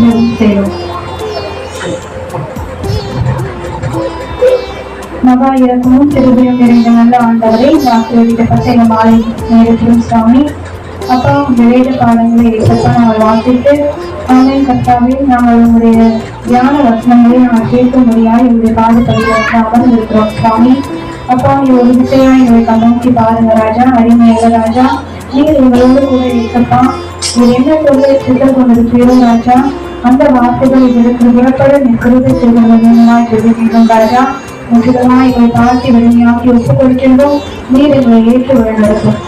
ஜெபம் மகா இறக்கமும் திருவியம் நிறைந்த நல்ல ஆண்டவரை ஆசீர்வதிக்கப்பட்ட இந்த மாலை நேரத்திலும் சுவாமி அப்பா உங்க பாடங்களை ஏசப்பா நாங்கள் வாசித்து ஆன்லைன் கர்த்தாவே நாங்கள் உங்களுடைய தியான வசனங்களை நாங்கள் கேட்க முடியாது எங்களுடைய பாதப்படியில் அமர்ந்திருக்கிறோம் சுவாமி அப்பா நீ ஒரு விஷயம் எங்களை கண்ணோக்கி பாருங்க ராஜா அடிமையாக ராஜா நீங்கள் எங்களோடு கூட இருக்கப்பா நீர் என்ன சொல்ல சித்தம் கொண்டிருக்கிறோம் ராஜா அந்த வார்த்தைகள் இவருக்கு புறப்பட நிற்கிறது செய்வதற்காக ஜெபிக்கிறோம் ராஜா இவை எங்களை தாழ்த்தி வலிமையாக்கி ஒப்புக் கொடுக்கின்றோம் நீர் எங்களை ஏற்று வழிநடத்தும்.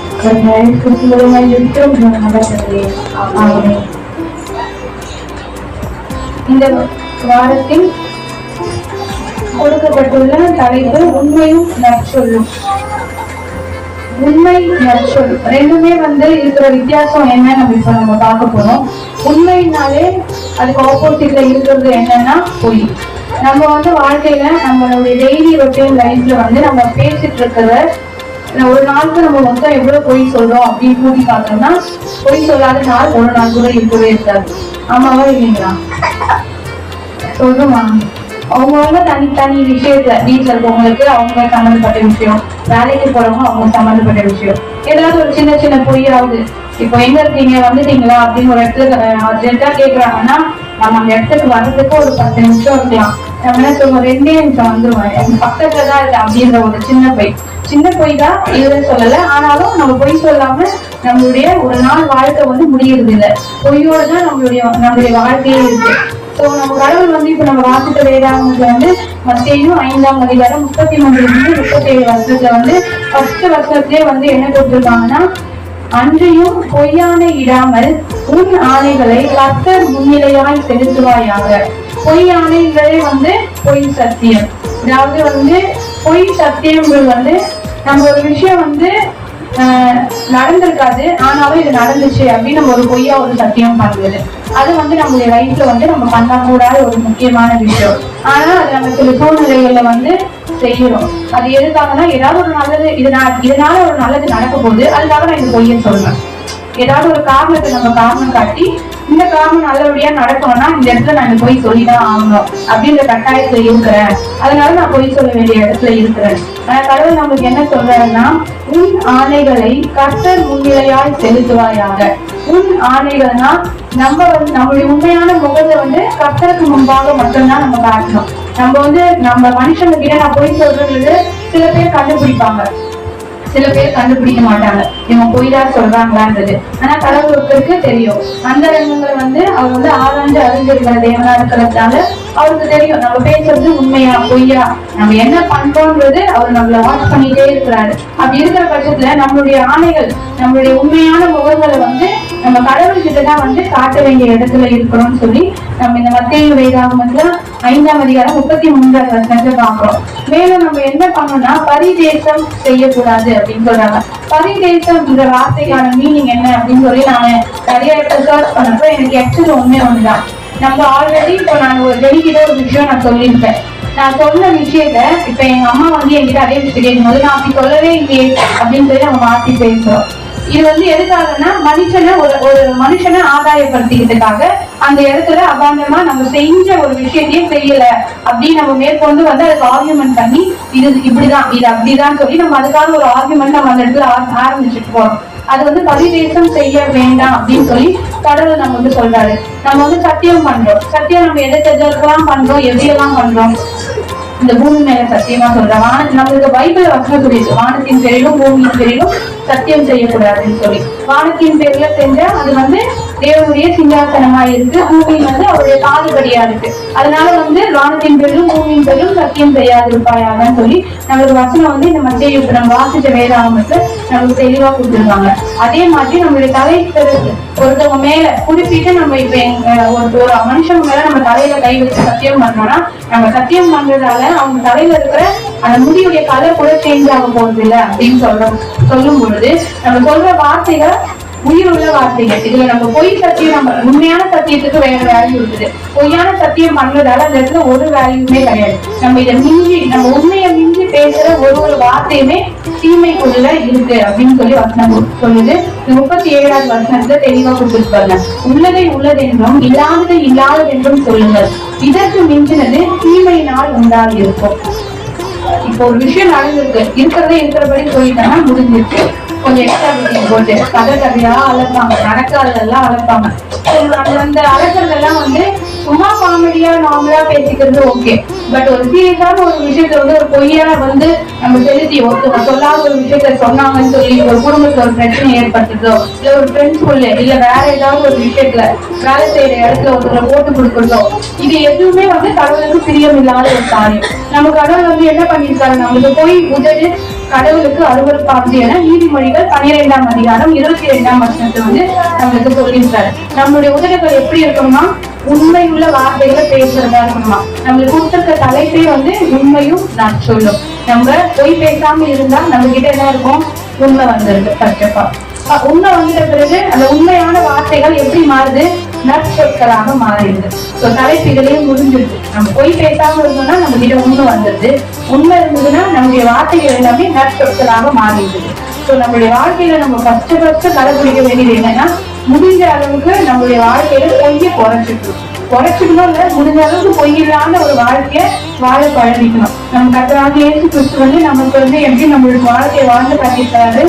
இருக்கிறோம் நடக்கிறது ஆமென். இந்த வாரத்தில் கொடுக்கப்பட்டுள்ள தலைப்பு உண்மையும் நற்சொல்லும். உண்மை சொல் ரெண்டுமே வந்து இருக்கிற வித்தியாசம் என்ன நம்ம இப்ப நம்ம பார்க்க போறோம். உண்மைனாலே அதுக்கு ஆப்போசிட்ல இருக்கிறது என்னன்னா பொய். நம்ம வந்து வாழ்க்கையில நம்மளுடைய டெய்லி ரொட்டீன் லைஃப்ல வந்து நம்ம பேசிட்டு இருக்கிறத ஒரு நாளுக்கு நம்ம மொத்தம் எவ்வளவு பொய் சொல்றோம் அப்படின்னு கூட்டி பார்த்தோம்னா பொய் சொல்லாத நாள் ஒரு நாள் கூட இருக்கவே இருக்காது. ஆமாவா இல்லைங்களா? சொல்லுமா? அவங்கவுங்க தனித்தனி விஷயத்துல வீட்டுல இருக்கவங்களுக்கு அவங்க சம்மந்தப்பட்ட விஷயம் வேலைக்கு போறவங்க அவங்க சம்மந்தப்பட்ட விஷயம். ஏதாவது ஒரு சின்ன சின்ன பொய்யாவது இப்போ எங்க இருக்கீங்க? வந்துட்டீங்களா? அப்படின்னு ஒரு இடத்துல அர்ஜென்ட்டா கேக்குறாங்கன்னா நம்ம அந்த இடத்துக்கு வர்றதுக்கு ஒரு பத்து நிமிஷம் இருக்கலாம். நம்ம சொல்லுவோம் ரெண்டே நிமிஷம் வந்துருவேன் எங்க பக்கத்துல தான் இருக்கு அப்படின்ற ஒரு சின்ன பொய். சின்ன பொய் தான் இதுல சொல்லல. ஆனாலும் நம்ம பொய் சொல்லாம நம்மளுடைய ஒரு நாள் வாழ்க்கை வந்து முடியறது இல்லை பொய்யோட தான் நம்மளுடைய நம்மளுடைய வாழ்க்கையே இருக்கு. ஸோ நம்ம கடவுள் வந்து இப்ப நம்ம வாசித்த வேதாகமத்துல வந்து மத்தியும் ஐந்தாம் அதிகாரம் முப்பத்தி மூணுல இருந்து முப்பத்தேழு வருஷத்துல வந்து ஃபர்ஸ்ட் வருஷத்துலயே வந்து என்ன கொடுத்துருக்காங்கன்னா அன்றையும் பொய்யான இடாமல் உன் ஆணைகளை கர்த்தர் முன்னிலையாய் செலுத்துவாயாக. பொய் ஆணைகளே வந்து பொய் சத்தியம். அதாவது வந்து பொய் சத்தியங்கள் வந்து நம்ம ஒரு விஷயம் வந்து நடந்திருக்காது. ஆனாலும் இது நடந்துச்சு அப்படின்னு நம்ம ஒரு பொய்யா ஒரு சத்தியம் பண்ணுறது. அது வந்து நம்மளுடைய லைஃப்ல வந்து நம்ம பண்ணக்கூடாத ஒரு முக்கியமான விஷயம். ஆனா அது நம்ம சில சூழ்நிலைகள்ல வந்து செய்யறோம் அது எதுக்காகனா ஏதாவது ஒரு நல்லது இதனால இதனால ஒரு நல்லது நடக்க போகுது அதுக்காக நான் இந்த பொய்யை சொல்றேன். ஏதாவது ஒரு காரணத்தை நம்ம காரணம் காட்டி இந்த காரணம் நல்லபடியா நடக்கணும்னா இந்த இடத்துல நான் போய் பொய் சொல்லிதான் ஆகணும் அப்படின்ற கட்டாயத்துல இருக்கிறேன். அதனால நான் பொய் சொல்ல வேண்டிய இடத்துல இருக்கிறேன். கடவுள் நம்மளுக்கு என்ன சொல்றாருன்னா உன் ஆணைகளை கர்த்தர் முன்னிலையாய் செலுத்துவாயாக. உன் ஆணைகள்னா நம்ம வந்து நம்மளுடைய உண்மையான முகத்தை வந்து கர்த்தருக்கு முன்பாக மட்டும்தான் நம்ம காட்டணும். நம்ம வந்து நம்ம மனுஷங்க கிட்ட நான் போய் சொல்றது சில பேர் கண்டுபிடிப்பாங்க. சில பேர் கண்டுபிடிக்க மாட்டாங்க. இவங்க பொய் தான் சொல்றாங்களான்றது. ஆனா கடவுளுக்கு தெரியும். அந்த ரங்கங்களை வந்து அவர் வந்து ஆராய்ந்து அறிஞ்சிருக்கிற தேவனா இருக்கிறதுனால அவருக்கு தெரியும். நம்ம பேசுறது உண்மையா பொய்யா? நம்ம என்ன பண்றோம்ன்றது அவர் நம்மள வாட்ச் பண்ணிட்டே இருக்கிறாரு. அப்படி இருக்கிற பட்சத்துல நம்மளுடைய ஆணைகள் நம்மளுடைய உண்மையான முகங்களை வந்து நம்ம கடவுள் கிட்டதான் வந்து காட்ட வேண்டிய இடத்துல இருக்கிறோம்னு சொல்லி நம்ம இந்த மத்திய வேதாகமத்துல ஐந்தாம் அதிகாரம் முப்பத்தி மூன்றாவது வருஷத்தை பாக்குறோம் மேலும் நம்ம என்ன பண்ணோம்னா பரிதேசம் செய்யக்கூடாது அப்படின்னு சொல்றாங்க. பரிதேசம் இந்த வார்த்தைக்கான மீனிங் என்ன அப்படின்னு சொல்லி நான் நிறைய இடத்துல சர்ச் பண்ணப்போ எனக்கு ஆக்சுவலி உண்மை ஒண்ணுதான். நம்ம ஆல்ரெடி இப்போ நான் ஒரு வெளியிட ஒரு விஷயம் நான் சொல்லியிருப்பேன். நான் சொன்ன விஷயத்த இப்ப எங்க அம்மா வந்து என்கிட்ட அதே விஷயம் கேட்கும்போது நான் அப்படி சொல்லவே இல்லையே அப்படின்னு சொல்லி நம்ம மாத்தி பேசுறோம். இது வந்து எதுக்காகன்னா மனுஷனை ஒரு ஒரு மனுஷனை ஆதாயப்படுத்திக்கிறதுக்காக அந்த இடத்துல அபாண்டமா நம்ம செஞ்ச ஒரு விஷயத்தையே செய்யல அப்படின்னு நம்ம மேற்கொண்டு வந்து அதுக்கு ஆர்குமெண்ட் பண்ணி இது இப்படிதான் இது அப்படிதான் சொல்லி நம்ம அதுக்காக ஒரு ஆர்குமெண்ட் நம்ம அந்த இடத்துல ஆரம்பிச்சுட்டு போறோம். அது வந்து பதிவேசம் செய்ய வேண்டாம் அப்படின்னு சொல்லி கடவுள் நம்ம வந்து சொல்றாரு. நம்ம வந்து சத்தியம் பண்றோம். சத்தியம் நம்ம எதை எதற்கெல்லாம் பண்றோம் எதையெல்லாம் பண்றோம்? இந்த பூமி மேல சத்தியமா சொல்றேன் வான நம்மளுக்கு பைபிள் வசனம் வானத்தின் பேரிலும் பூமியின் பேரிலும் சத்தியம் செய்யக்கூடாதுன்னு சொல்லி. வானத்தின் பேர்ல செஞ்சா அது வந்து தேவனுடைய சிங்காசனமா இருக்கு. பூமி வந்து அவருடைய காதுபடியா இருக்கு. அதனால வந்து வானத்தின் பேரிலும் பூமியின் பேரிலும் சத்தியம் செய்யாது இருப்பாயான்னு சொல்லி நம்மளுக்கு வசனம் வந்து இந்த மத்திய யுத்த நம்ம வாசிச்ச வேதாமத்து நமக்கு தெளிவா கொடுத்துருக்காங்க. அதே மாதிரி நம்மளுடைய தலை ஒருத்தவங்க மேல குறிப்பிட்டு நம்ம இப்ப எங்க ஒரு ஒரு மனுஷங்க மேல நம்ம தலையில கை வச்சு சத்தியம் பண்றோம்னா நம்ம சத்தியம் பண்றதால அவங்க தலையில இருக்கிற அந்த முடியுடைய கலர் கூட சேஞ்ச் ஆக போறது இல்ல அப்படின்னு சொல்றோம். சொல்லும் பொழுது நம்ம சொல்ற வார்த்தைகள் உயிருள்ள வார்த்தைகள் இதுல நம்ம பொய் சத்தியம் நம்ம உண்மையான சத்தியத்துக்கு வேற வேல்யூ இருக்குது. பொய்யான சத்தியம் பண்றதால அந்த இடத்துல ஒரு வேல்யூமே கிடையாது. நம்ம இதை மிஞ்சி நம்ம உண்மையை மிஞ்சி பேசுற ஒரு ஒரு வார்த்தையுமே தீமைக்குள்ள இருக்கு அப்படின்னு சொல்லி வசனம் சொல்லுது. முப்பத்தி ஏழாவது வசனத்துல தெளிவா கொடுத்துருப்பாங்க உள்ளதை உள்ளதென்றும் இல்லாததை இல்லாததென்றும் சொல்லுங்கள். இதற்கு மிஞ்சினது தீமையினால் உண்டாகி இருக்கும். இப்போ ஒரு விஷயம் நடந்திருக்கு. இருக்கிறதே இருக்கிறபடி சொல்லிட்டோம்னா முடிஞ்சிருக்கு கொஞ்சம் எக்ஸ்ட்ரா மீட்டிங் போட்டு கதை கதையா அழைப்பாங்க நடக்காததெல்லாம் அழைப்பாங்க அந்த அந்த அழைக்கிறதெல்லாம் வந்து சும்மா காமெடியா நார்மலா பேசிக்கிறது ஓகே பட் ஒரு சீரியஸான ஒரு விஷயத்த வந்து ஒரு பொய்யா வந்து நம்ம செலுத்தி ஒருத்தவங்க சொல்லாத ஒரு விஷயத்த சொன்னாங்கன்னு சொல்லி ஒரு குடும்பத்துல ஒரு பிரச்சனை ஏற்படுத்துறதோ இல்ல ஒரு ஃப்ரெண்ட்ஸ்குள்ள இல்ல வேற ஏதாவது ஒரு விஷயத்துல வேலை செய்யற இடத்துல ஒருத்தரை போட்டு கொடுக்கறதோ இது எதுவுமே வந்து கடவுளுக்கு பிரியம் இல்லாத ஒரு காரியம். நம்ம கடவுள் வந்து என்ன பண்ணிருக்காரு நம்மளுக்கு போய் உதவி கடவுளுக்கு அருவருப்பாகுது என நீதிமொழிகள் பன்னிரெண்டாம் அதிகாரம் இருபத்தி ரெண்டாம் வருஷத்துல வந்து நம்மளுக்கு சொல்லியிருக்காரு. நம்மளுடைய உதவிகள் எப்படி இருக்கணும்னா உண்மையுள்ள வார்த்தைகளை பேசுறதா இருக்கணுமா? நம்மளுக்கு கொடுத்துருக்க தலைப்பே வந்து உண்மையும் நான் சொல்லும். நம்ம பொய் பேசாம இருந்தா நம்ம கிட்ட என்ன இருக்கும்? உண்மை வந்துருது ஃபர்ஸ்ட் ஆஃப் ஆல் உண்மை வந்துட்ட பிறகு அந்த உண்மையான வார்த்தைகள் எப்படி மாறுது? நற்சொற்களாக மாறிடுது. ஸோ தலைப்பு இதுலயே முடிஞ்சிருது நம்ம பொய் பேசாம இருந்தோம்னா நம்ம கிட்ட உண்மை வந்துருது உண்மை இருந்ததுன்னா நம்முடைய வார்த்தைகள் எல்லாமே நற்சொற்களாக மாறிடுது. ஸோ நம்மளுடைய வாழ்க்கையில நம்ம ஃபர்ஸ்ட் ஃபர்ஸ்ட் கடைபிடிக்க வேண்டியது என்னன்னா முடிஞ்ச அளவுக்கு நம்மளுடைய வாழ்க்கையில பொய்ய இருக்கும் குறைச்சிக்கணும் இல்ல முடிஞ்ச அளவுக்கு பொய்யில்லாத ஒரு வாழ்க்கையை வாழ பழகிக்கணும். நம்ம கத்தராக ஏசு கிறிஸ்து வந்து நமக்கு வந்து எப்படி நம்மளுடைய வாழ்க்கையை வாழ்ந்து காட்டியிருக்காரு?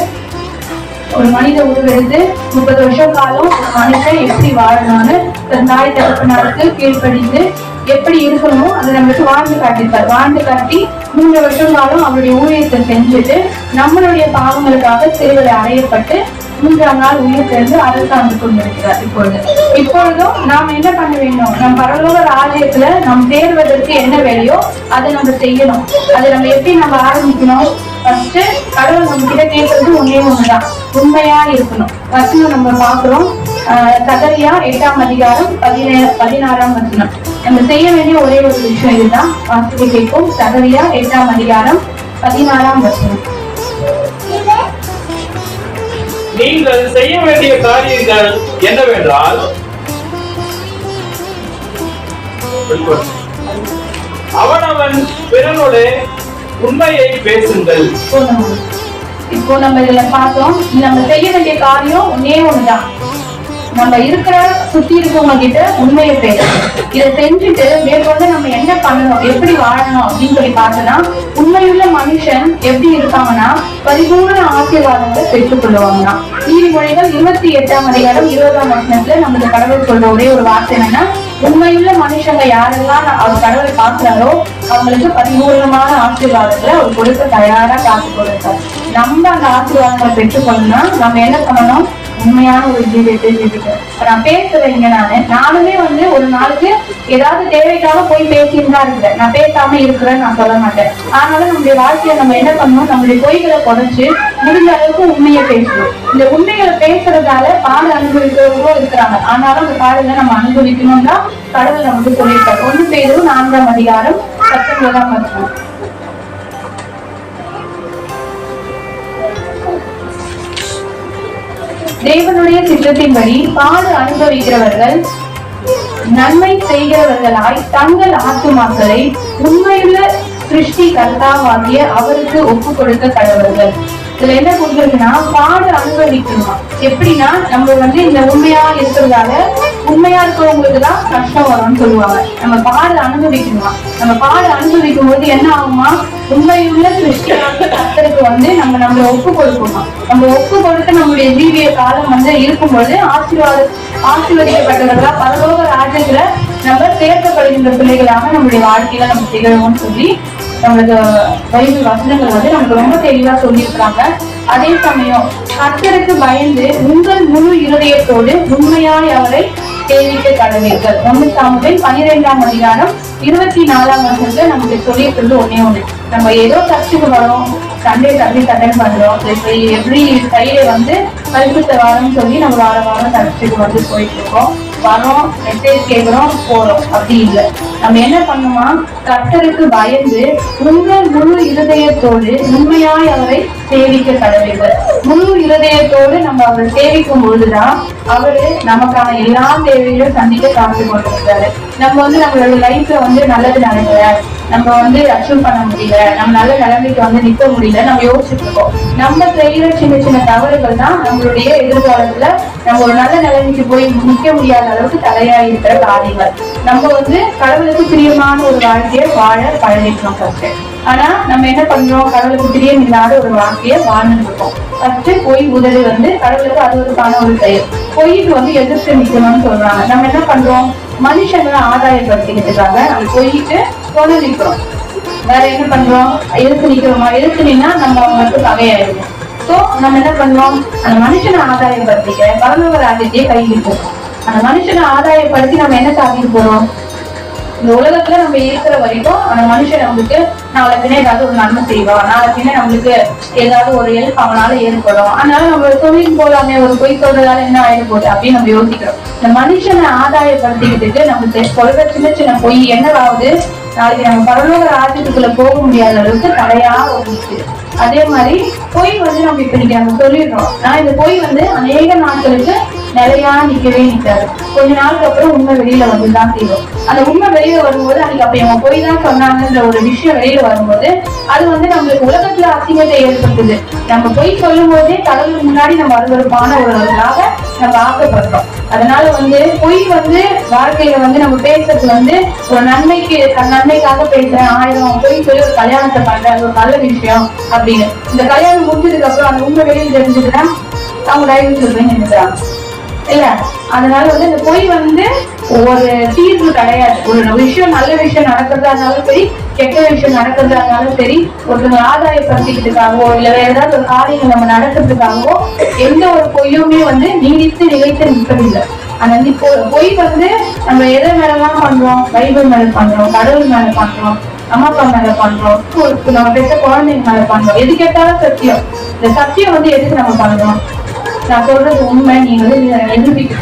ஒரு மனித உருவெடுத்து முப்பது வருஷம் காலம் ஒரு மனுஷன் எப்படி வாழணும்னு தன் தாய் தகப்பனாருக்கு கீழ்ப்படிந்து எப்படி இருக்கணுமோ அதை நம்மளுக்கு வாழ்ந்து காட்டியிருப்பார் வாழ்ந்து காட்டி மூன்று வருஷம் காலம் அவருடைய ஊழியத்தை செஞ்சுட்டு நம்மளுடைய பாவங்களுக்காக சிறுவரை அறையப்பட்டு மூன்றாம் நாள் உயிர் தெரிந்து அரசாண்டு கொண்டிருக்கிறார் இப்பொழுது. இப்பொழுதும் நாம் என்ன பண்ண வேண்டும்? நம் பரலோக ராஜ்யத்துல நாம் தேர்வதற்கு என்ன வேலையோ அதை நம்ம செய்யணும். அதை நம்ம எப்படி நம்ம ஆரம்பிக்கணும்? ஃபர்ஸ்ட் கடவுள் நம்ம கிட்ட கேட்கறது ஒன்னே ஒண்ணுதான். உண்மையா இருக்கணும். வசனம் நம்ம பாக்குறோம் கதரியா எட்டாம் அதிகாரம் பதினே பதினாறாம் வசனம். நம்ம செய்ய வேண்டிய ஒரே ஒரு விஷயம் இதுதான். வாசிக்க கேட்கும் சகரியா எட்டாம் அதிகாரம் பதினாறாம் வசனம். நீங்கள் செய்ய வேண்டிய காரியங்கள் என்னவென்றால் அவனவன் பிறனோட உண்மையை பேசுங்கள். இப்போ நம்ம இதுல பார்த்தோம் நம்ம செய்ய வேண்டிய காரியம் ஒன்னே ஒண்ணுதான். நம்ம இருக்கிற சுத்தி இருக்கவங்க கிட்ட உண்மையை பேசணும். இதை செஞ்சுட்டு மேற்கொண்டு நம்ம என்ன பண்ணணும் எப்படி வாழணும் அப்படின்னு சொல்லி பார்த்தோம்னா உண்மையுள்ள மனுஷன் எப்படி இருக்காங்கன்னா பரிபூர்ண ஆசீர்வாதங்களை பெற்றுக் கொள்ளுவாங்கன்னா நீதிமொழிகள் இருபத்தி எட்டாம் அதிகாரம் இருபதாம் வசனத்துல நமக்கு கடவுள் சொல்ற ஒரே ஒரு வார்த்தை என்னன்னா உண்மையுள்ள மனுஷங்க யாரெல்லாம் அவர் கடவுளை பார்க்கிறாரோ அவங்களுக்கு பரிபூர்ணமான ஆசீர்வாதங்களை அவர் கொடுக்க தயாரா காத்து கொடுத்தார் நம்ம அந்த ஆசீர்வாதங்களை பெற்றுக்கொள்ளணும்னா நம்ம என்ன பண்ணணும்? உண்மையான ஒரு ஜீவியத்தை ஜீவிக்கணும் இப்ப நான் பேசுறேன் இங்க நானு. நானுமே வந்து ஒரு நாளுக்கு ஏதாவது தேவைக்காக போய் பேசியிருந்தா தான் இருக்கிறேன். நான் பேசாம இருக்கிறேன்னு நான் சொல்ல மாட்டேன். ஆனாலும் நம்முடைய வாழ்க்கையை நம்ம என்ன பண்ணணும்? நம்மளுடைய பொய்களை குறைச்சு முடிஞ்ச அளவுக்கு உண்மையை பேசணும். இந்த உண்மைகளை பேசுறதால பாடு அனுபவிக்கிறவங்களும் இருக்கிறாங்க. ஆனாலும் அந்த பாடலை நம்ம அனுபவிக்கணும்னா கடவுள் நமக்கு சொல்லியிருக்காரு. ஒன்று பேரும் நான்காம் அதிகாரம் பத்தொன்பதாம் வசனம். தேவனுடைய திட்டத்தின்படி பாடு அனுபவிக்கிறவர்கள் நன்மை செய்கிறவர்களாய் தங்கள் ஆத்துமாக்களை உண்மையுள்ள சிருஷ்டி கர்த்தாவாகிய அவருக்கு ஒப்பு கொடுக்க கடவுள்கள் இதுல என்ன கொடுக்குறதுன்னா பாடு அனுபவிக்கணுமா எப்படின்னா நம்ம வந்து இந்த உண்மையா இருக்கிறதால உண்மையா இருக்கிறவங்களுக்கு தான் கஷ்டம் வரும்னு சொல்லுவாங்க. நம்ம பாடு அனுபவிக்கணுமா நம்ம பாடு அனுபவிக்கும் போது என்ன ஆகுமா உண்மையுள்ள சிருஷ்டியாக கத்தருக்கு வந்து நம்ம நம்மளை ஒப்பு கொடுக்கணும்? நம்ம ஒப்பு கொடுத்து நம்மளுடைய ஜீவிய காலம் வந்து இருக்கும்போது ஆசீர்வாத ஆசீர்வதிக்கப்பட்டவர்களா பரலோக ராஜ்யத்துல நம்ம சேர்க்கப்படுகின்ற பிள்ளைகளாக நம்மளுடைய வாழ்க்கையில நம்ம திகழ்வோம்னு சொல்லி நம்மளுக்கு பைபிள் வசனங்கள் வந்து நமக்கு ரொம்ப தெளிவா சொல்லியிருக்காங்க. அதே சமயம் கத்தருக்கு பயந்து உங்கள் முழு இருதயத்தோடு உண்மையாய் அவரை சேவிக்க கடவீர்கள். ஒன்று சாமுவேல் பனிரெண்டாம் அதிகாரம் இருபத்தி நாலாம் வருஷத்துல நமக்கு சொல்லியிருக்கிறது ஒன்னே ஒண்ணு. நம்ம ஏதோ சர்ச்சுக்கு வரோம் சண்டே சர்வீஸ் அட்டன் பண்றோம் எப்படி ஃப்ரைடே வந்து பரிசுத்த வாரம் சொல்லி நம்ம வார வாரம் சர்ச்சுக்கு வந்து போயிட்டு இருக்கோம். வரோம் மெசேஜ் கேட்கிறோம் போறோம். அப்படி இல்லை. நம்ம என்ன பண்ணுமா கர்த்தருக்கு பயந்து உங்கள் முழு இருதயத்தோடு உண்மையாய் அவரை சேவிக்க கடவுள் முழு இருதயத்தோடு நம்ம அவரை சேவிக்கும் பொழுதுதான் அவரு நமக்கான எல்லா தேவைகளையும் சந்திக்க காத்து கொண்டிருக்காரு நம்ம வந்து நம்மளோட லைஃப்ல வந்து நல்லது நடக்கல. நம்ம வந்து அச்சீவ் பண்ண முடியல நம்ம நல்ல நிலைமைக்கு வந்து நிக்க முடியல நம்ம யோசிச்சுட்டு இருக்கோம். நம்ம செய்யற சின்ன சின்ன தவறுகள் தான் நம்மளுடைய எதிர்காலத்துல நம்ம ஒரு நல்ல நிலைமைக்கு போய் நிக்க முடியாத அளவுக்கு தலையா இருக்கிற காரியங்கள். நம்ம வந்து கடவுளுக்கு பிரியமான ஒரு வாழ்க்கையை வாழ பழகிக்கணும் ஃபர்ஸ்ட் ஆனா நம்ம என்ன பண்றோம்? கடவுளுக்கு பிரியம் இல்லாத ஒரு வாழ்க்கையை வாழ்ந்துட்டு இருக்கோம். ஃபர்ஸ்ட் பொய் உதவி வந்து கடவுளுக்கு அருவருக்கான ஒரு செயல். பொய்க்கு வந்து எதிர்த்து நிக்கணும்னு சொல்றாங்க. நம்ம என்ன பண்றோம்? மனுஷங்களை ஆதாயப்படுத்திக்கிறதுக்காக நம்ம போயிட்டு கொண்டு நிக்கிறோம். வேற என்ன பண்றோம் எதிர்த்து நிக்கிறோமா? எதிர்த்து நின்னா நம்ம அவங்களுக்கு பகையாயிருவோம் சோ நம்ம என்ன பண்ணுவோம்? அந்த மனுஷனை ஆதாயப்படுத்திக்க பரலோக ராஜ்யத்தையே கைவிட்டோம் அந்த மனுஷனை ஆதாயப்படுத்தி நம்ம என்ன சாதிக்க போறோம்? இந்த உலகத்துல நம்ம இருக்கிற வரைக்கும் அந்த மனுஷன் நம்மளுக்கு நாளை பின்ன ஏதாவது ஒரு நன்மை செய்வான். நாளை பின்ன நம்மளுக்கு ஏதாவது ஒரு எழுப்பு அவனால ஏற்படும். அதனால நம்ம தொழில் போலாமே ஒரு பொய் சொல்றதால என்ன ஆயிடும் போகுது அப்படின்னு நம்ம யோசிக்கிறோம். இந்த மனுஷனை ஆதாயப்படுத்திக்கிட்டு நம்ம சொல்ற சின்ன சின்ன பொய் என்னவாவது நாளைக்கு நம்ம பரலோக ராஜ்யத்துக்குள்ள போக முடியாத அளவுக்கு தடையா ஒரு அதே மாதிரி பொய் வந்து நம்ம இப்ப இன்னைக்கு நம்ம சொல்லிடுறோம். நான் இந்த பொய் வந்து அநேக நாட்களுக்கு நிலையா நிக்கவே நிக்காது கொஞ்ச நாளுக்கு அப்புறம் உண்மை வெளியில வந்துதான் தீரும். அந்த உண்மை வெளியில வரும்போது அன்னைக்கு அப்ப இவங்க பொய் தான் சொன்னாங்கன்ற ஒரு விஷயம் வெளியில வரும்போது அது வந்து நம்மளுக்கு உலகத்துல அசிங்கத்தை ஏற்படுத்துது. நம்ம பொய் சொல்லும் போதே கடவுளுக்கு முன்னாடி நம்ம அருவருப்பான ஒருவர்களாக நம்ம ஆக்கப்படுறோம் அதனால வந்து பொய் வந்து வாழ்க்கையில வந்து நம்ம பேசுறது வந்து ஒரு நன்மைக்கு தன் நன்மைக்காக பேசுறேன் ஆயிரம் பொய் சொல்லி ஒரு கல்யாணத்தை பண்றேன் ஒரு நல்ல விஷயம் அப்படின்னு. இந்த கல்யாணம் முடிஞ்சதுக்கு அப்புறம் அந்த உண்மை வெளியில் தெரிஞ்சதுன்னா அவங்க டைவர்ஸ் சொல்றேன்னு நினைக்கிறாங்க இல்ல அதனால வந்து இந்த பொய் வந்து ஒரு தீர்வு கிடையாது. ஒரு விஷயம் நல்ல விஷயம் நடக்கிறதா இருந்தாலும் சரி கெட்ட விஷயம் நடக்கிறதா இருந்தாலும் சரி ஒருத்தவங்க ஆதாயப்படுத்திக்கிறதுக்காகவோ இல்ல வேற ஏதாவது ஒரு காரியங்கள் நம்ம நடக்கிறதுக்காகவோ எந்த ஒரு பொய்யுமே வந்து நீடித்து நிலைத்து நிற்பதில்லை. ஆனா இப்போ பொய் வந்து நம்ம எதை மேலாம் பண்றோம்? பைபிள் மேல பண்றோம் கடவுள் மேல பண்றோம் அம்மா அப்பா மேல பண்றோம் ஒரு நம்ம பெற்ற குழந்தைங்க மேல பண்றோம். எது கேட்டாலும் சத்தியம். இந்த சத்தியம் வந்து எதுக்கு நம்ம பண்றோம் நான் சொல்றது உண்மை. நீங்க வந்து நிர-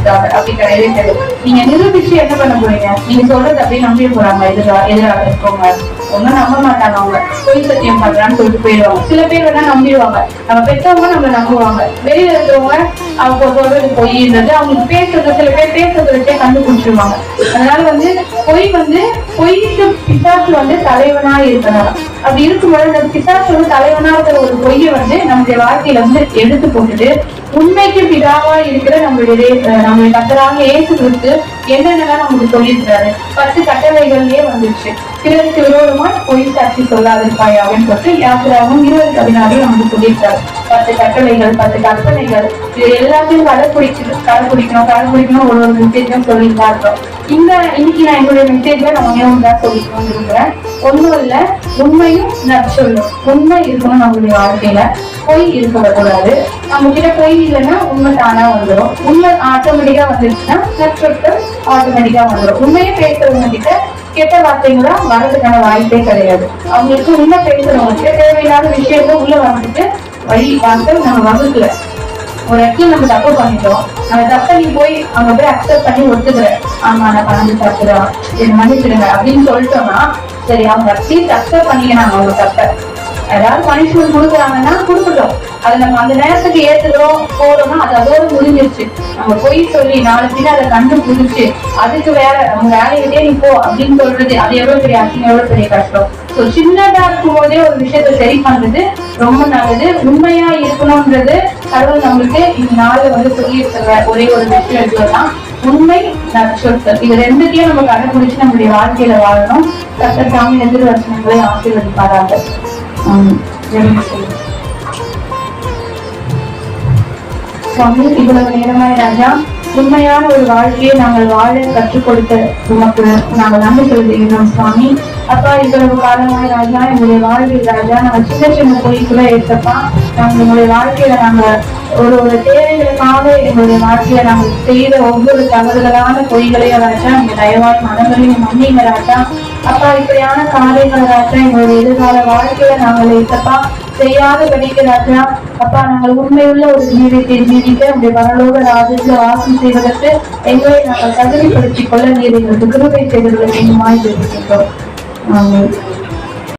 அப்படி கிடையவே கிடையாது. நீங்க நிரூபிச்சு என்ன பண்ண போறீங்க? நீங்க சொல்றது அப்படியே நம்பிய போறாங்க. எதிரா எதிராக இருக்கவங்க. ஒன்னும் நம்ப மாட்டாங்க அவங்க. பொய் சத்தியம் பண்றான்னு சொல்லிட்டு போயிடுவாங்க. சில பேர் வேணா நம்பிடுவாங்க. நம்ம பெற்றவங்க நம்ம நம்புவாங்க. வெளியில இருக்கிறவங்க அவங்க சொல்றது பொய்ன்றது அவங்களுக்கு பேசுறது சில பேர் பேசுறது வச்சே கண்டுபிடிச்சிருவாங்க. அதனால வந்து பொய் வந்து பொய்க்கு பிசாசு வந்து தலைவனா இருக்கிறாங்க அப்படி இருக்கும்போது அந்த பிசாசு வந்து தலைவனா இருக்கிற ஒரு பொய்யை வந்து நம்முடைய வாழ்க்கையில வந்து எடுத்து போட்டுட்டு உண்மைக்கு பிதாவா இருக்கிற நம்மளுடைய அஹ், நம்மளுடைய கத்தராக இயேசு கிறிஸ்து என்னென்னலாம் நமக்கு சொல்லியிருக்கிறாரு? பத்து கட்டளைகள்லயே வந்துருச்சு. பிறருக்கு விரோதமா பொய் சாட்சி சொல்லாதிருப்பாய் அப்படின்னு சொல்லிட்டு யாத்திராவும் இருபது பதினாறையும் நமக்கு சொல்லியிருக்காரு. பத்து கட்டளைகள் பத்து கற்பனைகள் இது எல்லாத்தையும் கடைப்பிடிச்சு கடைப்பிடிக்கணும் கடைப்பிடிக்கணும் ஒரு ஒரு மெசேஜும் சொல்லிட்டு தான் இருக்கோம் இந்த இன்னைக்கு நான் என்னுடைய மெசேஜ்ல நான் ஒண்ணே தான் சொல்லிக்கணும்னு இருக்கிறேன் ஒண்ணும் இல்ல உண்மையும் நற்சொல்லும் உண்மை இருக்கணும் நம்மளுடைய வாழ்க்கையில. பொய் இருக்கக்கூடாது. நம்ம கிட்ட பொய் இல்லைன்னா உண்மை தானா வந்துடும் உண்மை ஆட்டோமேட்டிக்கா வந்துருச்சுன்னா நற்சொற்கள் ஆட்டோமேட்டிக்கா வந்துடும் உண்மையை பேசுறவங்க கிட்ட கெட்ட வார்த்தைகளா வரதுக்கான வாய்ப்பே கிடையாது. அவங்களுக்கு உண்மை பேசுறவங்க கிட்ட தேவையில்லாத விஷயத்த உள்ள வந்துட்டு வழி வார்த்தை நம்ம வகுக்கல. ஒரு இடத்துல நம்ம தப்பு பண்ணிட்டோம். அந்த தப்பை நீ போய் அங்க போய் அக்செப்ட் பண்ணி ஒத்துக்கிற. ஆமா நான் பண்ணது தப்புதான். என்ன மன்னிச்சிடுங்க அப்படின்னு சொல்லிட்டோம்னா சரி அவங்க அட்லீஸ்ட் அக்செப்ட் பண்ணிக்கிறாங்க அவங்க தப்பை. ஏதாவது பனிஷ்மெண்ட் கொடுக்குறாங்கன்னா கொடுக்கட்டும். அதை நம்ம அந்த நேரத்துக்கு ஏத்துக்கிறோம் போறோம்னா அது அதோட முடிஞ்சிருச்சு. நம்ம பொய் சொல்லி நாலு பேர் அதை கண்டுபிடிச்சு அதுக்கு வேற நம்ம வேலையிட்டே நீ போ அப்படின்னு சொல்றது அது எவ்வளவு பெரிய அசிங்க எவ்வளவு பெரிய கஷ்டம். ஸோ சின்னதா இருக்கும் போதே ஒரு விஷயத்தை சரி பண்றது ரொம்ப நல்லது. உண்மையா இருக்கணும்ன்றது கடவுள் நம்மளுக்கு இந்த நாள் வந்து சொல்லி இருக்கிற ஒரே ஒரு விஷயம் இருக்குதான் உண்மை நற்சொற்கள் இது ரெண்டுத்தையும் நம்ம கடைபிடிச்சு நம்மளுடைய வாழ்க்கையில வாழணும். கத்தர் சாமி எதிர்வசனங்களை ஆசீர்வதிப்பாராங்க சுவாமி இவ்வளவு நேரமாய் ராஜா உண்மையான ஒரு வாழ்க்கையை நாங்கள் வாழ கற்றுக் கொடுத்த உமக்கு நாங்கள் நன்றி செலுத்துகிறோம் சுவாமி. அப்பா இவ்வளவு காலமாய் ராஜா எங்களுடைய வாழ்வில் ராஜா நாங்கள் சின்ன சின்ன பொய்க்குள்ள ஏற்றப்பா நாங்கள் எங்களுடைய வாழ்க்கையில நாங்க ஒரு ஒரு தேவைகளுக்காக எங்களுடைய வாழ்க்கையில நாங்கள் செய்த ஒவ்வொரு தவறுதலான பொய்களையும் ராஜா எங்க தயவாய் மனங்களையும் மன்னிங்க ராஜா. அப்பா இப்படியான காரியங்களை ராஜா எங்களுடைய எதிர்கால வாழ்க்கையில நாங்கள் இருக்கப்பா செய்யாத படிக்க ராஜா அப்பா நாங்கள் உண்மையுள்ள ஒரு ஜீவியத்தை ஜீவிக்க உடைய பரலோக ராஜ்யத்தில் வாசம் செய்வதற்கு எங்களை நாங்கள் தகுதிப்படுத்திக் கொள்ள நீர் எங்களுக்கு கிருபை செய்வதற்கு வேண்டுமாய் தெரிவிக்கின்றோம் ஆமென்.